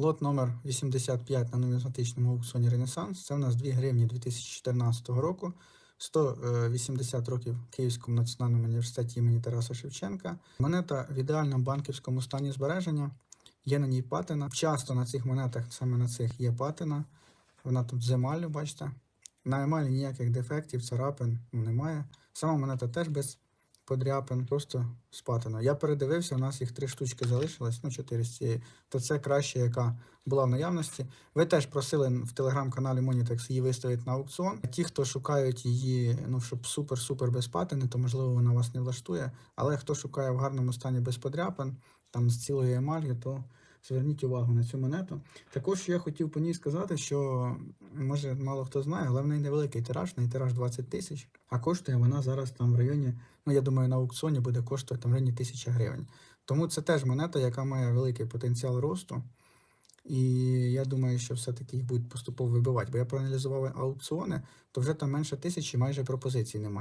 Лот номер 85 на нумізматичному аукціоні Ренесанс. Це у нас 2 гривні 2014 року. 180 років Київському національному університеті імені Тараса Шевченка. Монета в ідеальному банківському стані збереження. Є на ній патина. Часто на цих монетах, саме на цих, є патина. Вона тут з емаллю, бачите. На емалі ніяких дефектів, царапин ну, немає. Сама монета теж без подряпин, просто спатина. Я передивився, у нас їх три штучки залишилось, ну чотири з цієї. То це краще, яка була в наявності. Ви теж просили в телеграм-каналі Monitex її виставити на аукціон. Ті, хто шукають її, ну щоб супер-супер без патини, то можливо вона вас не влаштує. Але хто шукає в гарному стані без подряпин, там з цілою емалью, то зверніть увагу на цю монету. Також я хотів по ній сказати, що може мало хто знає, але в неї невеликий тираж, неї тираж 20 тисяч, а коштує вона зараз там в районі, ну я думаю, на аукціоні буде коштувати там в районі тисячі гривень. Тому це теж монета, яка має великий потенціал росту. І я думаю, що все-таки їх будуть поступово вибивати. Бо я проаналізував аукціони, то вже там менше тисячі майже пропозицій немає.